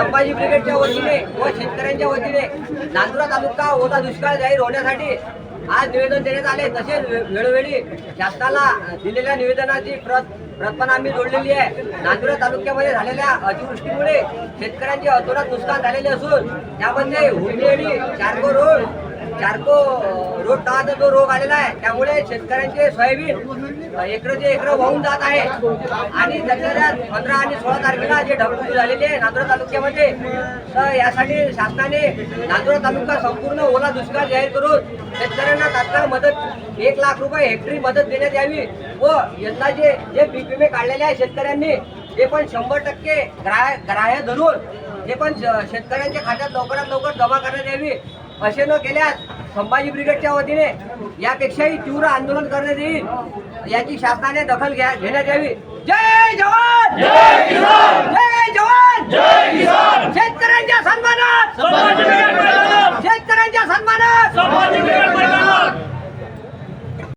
संभाजी ब्रिगेडच्या वतीने व शेतकऱ्यांच्या वतीने नांदुरा तालुका होता दुष्काळ जाहीर होण्यासाठी आज निवेदन देण्यात आले. तसेच वेळोवेळी शासनाला दिलेल्या निवेदनाची प्रत प्रत पण आम्ही जोडलेली आहे. नांदुरा तालुक्यामध्ये झालेल्या अतिवृष्टीमुळे शेतकऱ्यांचे अतोरात नुकसान झालेले असून त्यामध्ये हुंडेडी चारको रोड चारको रोड टाळाचा जो रोग आलेला आहे त्यामुळे शेतकऱ्यांचे सोयाबीन एकरचे एकर वाहून जात आहे. आणि त्याच्या पंधरा आणि सोळा तारखेला जे ढगफुटी झालेली आहे नांदुरा तालुक्यामध्ये तर यासाठी शासनाने नांदुरा तालुका संपूर्ण ओला दुष्काळ जाहीर करून शेतकऱ्यांना तात्काळ मदत एक लाख रुपये हेक्टरी मदत देण्यात यावी व यंदा जे जे पीक विमे काढलेले आहे शेतकऱ्यांनी ते पण शंभर टक्के ग्राह्य ग्राह्य धरून ते पण श- शेतकऱ्यांच्या खात्यात लवकरात लवकर जमा करण्यात यावी. असे न केल्यास संभाजी ब्रिगेडच्या वतीने यापेक्षाही तीव्र आंदोलन करण्यात येईल. याची शासनाने दखल घ्या घेण्यात यावी. जय जवान! जय